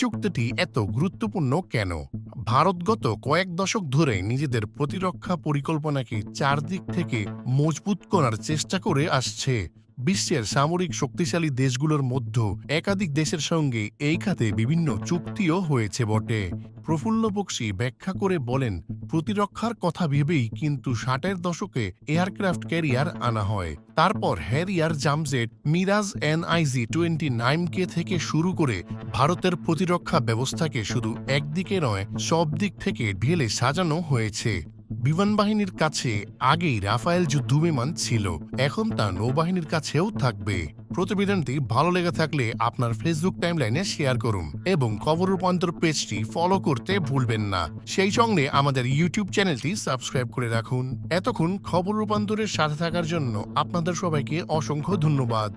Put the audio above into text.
চুক্তিটি এত গুরুত্বপূর্ণ কেন? ভারত গত কয়েক দশক ধরে নিজেদের প্রতিরক্ষা পরিকল্পনাকে চারদিক থেকে মজবুত করার চেষ্টা করে আসছে। বিশ্বের সামরিক শক্তিশালী দেশগুলোর মধ্যে একাধিক দেশের সঙ্গে এই খাতে বিভিন্ন চুক্তিও হয়েছে বটে। প্রফুল্ল বক্সি ব্যাখ্যা করে বলেন, প্রতিরক্ষার কথা ভেবেই কিন্তু ষাটের দশকে এয়ারক্রাফট ক্যারিয়ার আনা হয়। তারপর Harrier jump jet Mirage NIG twenty nine কে থেকে শুরু করে ভারতের প্রতিরক্ষা ব্যবস্থাকে শুধু একদিকে নয় সব দিক থেকে ঢেলে সাজানো হয়েছে। বিমান বাহিনীর কাছে আগেই রাফায়েল যুদ্ধ বিমান ছিল। এখন তা নৌবাহিনীর কাছেও থাকবে। প্রতিবেদনটি ভালো লেগে থাকলে আপনার ফেসবুক টাইমলাইনে শেয়ার করুন এবং খবর রূপান্তর পেজটি ফলো করতে ভুলবেন না। সেই সঙ্গে আমাদের ইউটিউব চ্যানেলটি সাবস্ক্রাইব করে রাখুন। এতক্ষণ খবর রূপান্তরের সাথে থাকার জন্য আপনাদের সবাইকে অসংখ্য ধন্যবাদ।